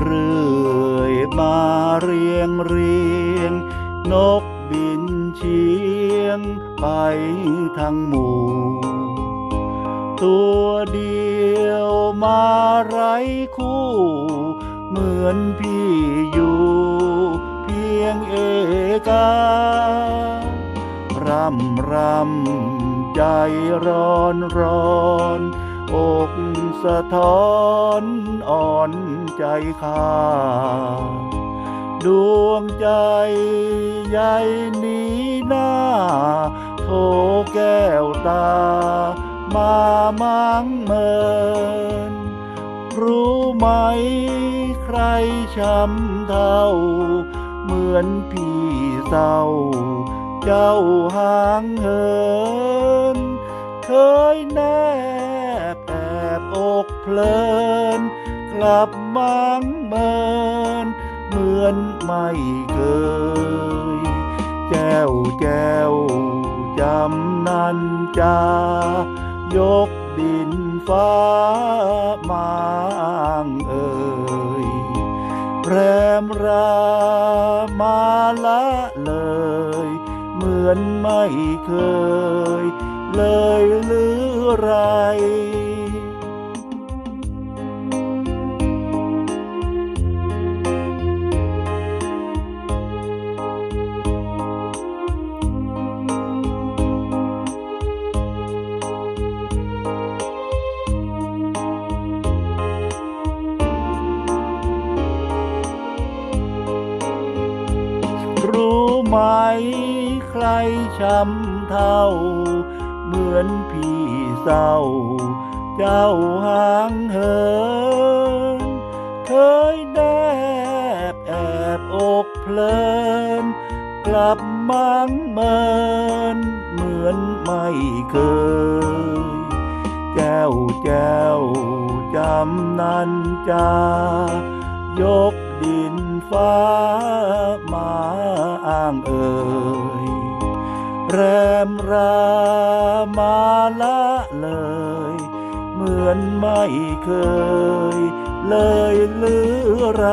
เรื่อยมาเรียงเรียง นกบินเชียงไปทั้งหมู่ตัวเดียวมาไรคู่ เหมือนพี่อยู่เพียงเอการำรำใจร้อนร้อนอก สะท้อนอ่อนใจข้าดวงใจใหญ่นี้หน้า โทแก้วตา มามังเมิน รู้ไหมใครช้ำเท่า เหมือนพี่เศร้า เจ้าห่างเหิน เคยแนบแอบอก เพลิน กลับมังเมิน เหมือนไม่เคย แจ้วแจ้วจำนันจายกดินฟ้ามางเอ่ยแรมรามาละเลย เหมือนไม่เคย เลยหรือไร ไหมใครช้ำเท่า เหมือนพี่เศร้า เจ้าห่างเหินเคยแนบแอบอกเพลิน กลับมังเมิน เหมือนไม่เคย แจ้วแจ้วจำนันจายก ดินฟ้ามาอ้างเอ่ยแรมรามาละเลย เหมือนไม่เคย เลยหรือไร